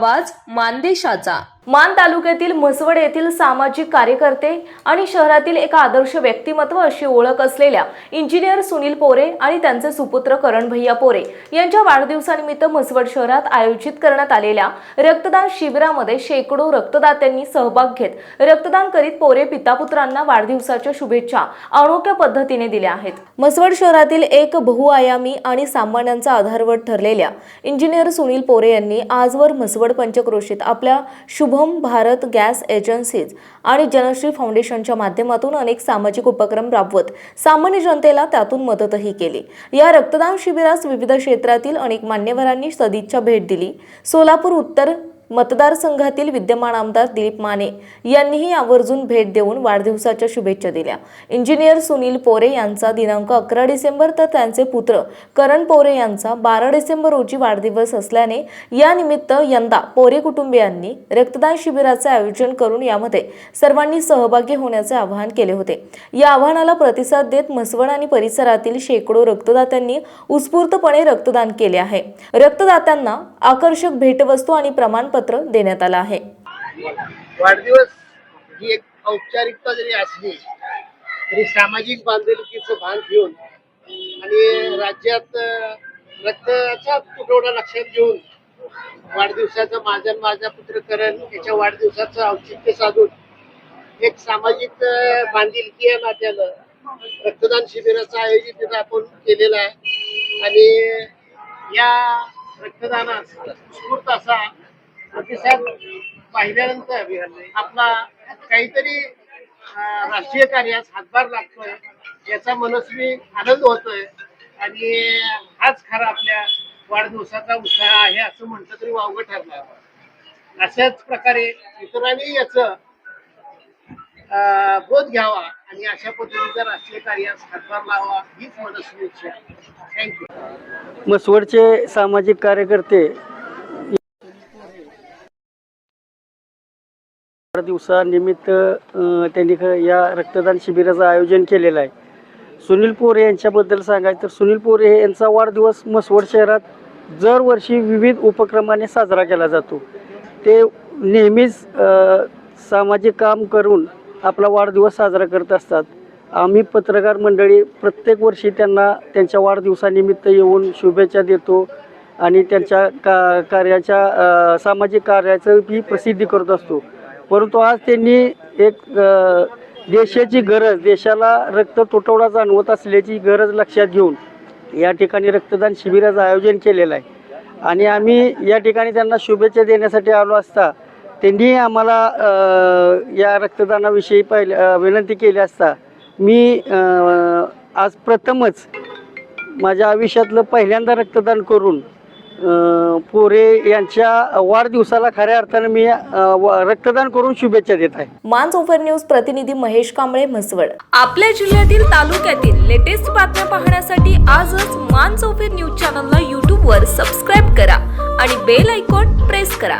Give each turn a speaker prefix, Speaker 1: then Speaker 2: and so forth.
Speaker 1: आवाज मानदेशाचा. मान तालुक्यातील म्हसवड येथील सामाजिक कार्यकर्ते आणि शहरातील एक आदर्श व्यक्तिमत्व अशी ओळख असलेल्या इंजिनियर सुनील पोरे आणि त्यांचे सुपुत्र करण भैया पोरे यांच्या वाढदिवसानिमित्त म्हसवड शहरात आयोजित करण्यात आलेल्या रक्तदान शिबिरामध्ये शेकडो रक्तदात्यांनी सहभाग घेत रक्तदान करीत पोरे पितापुत्रांना वाढदिवसाच्या शुभेच्छा अनोख्या पद्धतीने दिल्या आहेत. म्हसवड शहरातील एक बहुआयामी आणि सामान्यांचा आधारवट ठरलेल्या इंजिनियर सुनील पोरे यांनी आजवर म्हसवड पंचक्रोशीत आपल्या शुभम भारत गॅस एजन्सीज आणि जनश्री फाउंडेशनच्या माध्यमातून अनेक सामाजिक उपक्रम राबवत सामान्य जनतेला त्यातून मदतही केली. या रक्तदान शिबिरास विविध क्षेत्रातील अनेक मान्यवरांनी सदिच्छा भेट दिली. सोलापूर उत्तर मतदारसंघातील विद्यमान आमदार दिलीप माने यांनीही आवर्जून भेट देऊन वाढदिवसाच्या शुभेच्छा दिल्या. इंजिनियर सुनील पोरे यांचा दिनांक अकरा डिसेंबर तर त्यांचे पुत्र करण पोरे यांचा बारा डिसेंबर रोजी वाढदिवस असल्याने या निमित्त यंदा पोरे कुटुंबियांनी रक्तदान शिबिराचे आयोजन करून यामध्ये सर्वांनी सहभागी होण्याचे आवाहन केले होते. या आव्हानाला प्रतिसाद देत म्हसवण आणि परिसरातील शेकडो रक्तदात्यांनी उत्स्फूर्तपणे रक्तदान केले आहे. रक्तदात्यांना आकर्षक भेटवस्तू आणि प्रमाणपत्र देण्यात आलं आहे.
Speaker 2: वाढदिवस ही एक औपचारिकता जरी असली तरी सामाजिक बांधिलकीचं भान घेऊन आणि राज्यात रक्ताचा तुटवडा लक्षात घेऊन वाढदिवसाचं माझं माझा पुत्रकरण याच्या वाढदिवसाचं औचित्य साधून एक सामाजिक बांधिलकी या नात्यानं रक्तदान शिबिराचं आयोजित तिथं आपण केलेलं आहे. आणि या रक्तदानास उत्स्फूर्त असा प्रतिसाद पाहिल्यानंतर आपला काहीतरी राष्ट्रीय कार्यास हातभार लागतोय याचा मनस्वी आनंद होतोय. आणि हाच खरा आपल्या वाढदिवसाचा उत्साह आहे असं म्हटलं तरी वावग ठरणार. अशाच प्रकारे इतरांनी याच अं, बोध घ्यावा आणि अशा पद्धतीचा राष्ट्रीय कार्यास हातभार लावा हीच मनस्वी इच्छा आहे. थँक्यू
Speaker 3: मसवडचे सामाजिक कार्यकर्ते दिवसानिमित्त त्यांनी या रक्तदान शिबिराचं आयोजन केलेलं आहे. सुनील पोरे यांच्याबद्दल सांगायचं तर सुनील पोरे हे यांचा वाढदिवस मसवड शहरात दरवर्षी विविध उपक्रमाने साजरा केला जातो. ते नेहमीच सामाजिक काम करून आपला वाढदिवस साजरा करत असतात. आम्ही पत्रकार मंडळी प्रत्येक वर्षी त्यांना त्यांच्या वाढदिवसानिमित्त येऊन शुभेच्छा देतो आणि त्यांच्या का कार्याच्या सामाजिक कार्याचं बी प्रसिद्धी करत असतो. परंतु आज त्यांनी एक देशाची गरज देशाला रक्त तुटवडा जाणवत असल्याची गरज लक्षात घेऊन या ठिकाणी रक्तदान शिबिराचं आयोजन केलेलं आहे. आणि आम्ही या ठिकाणी त्यांना शुभेच्छा देण्यासाठी आलो असता त्यांनी आम्हाला या रक्तदानाविषयी पहिले विनंती केली असता मी आज प्रथमच माझ्या आयुष्यातलं पहिल्यांदा रक्तदान करून पोरे यांच्या वाढदिवसाला खऱ्या अर्थानं मी रक्तदान करून शुभेच्छा देत आहे.
Speaker 1: मान ओफर न्यूज प्रतिनिधी महेश कांबळे म्हसवड.
Speaker 4: आपल्या जिल्ह्यातील तालुक्यातील लेटेस्ट बातम्या पाहण्यासाठी आजच मान चौफेर न्यूज चॅनलला यूट्यूबवर सबस्क्राईब करा आणि बेल आयकॉन प्रेस करा.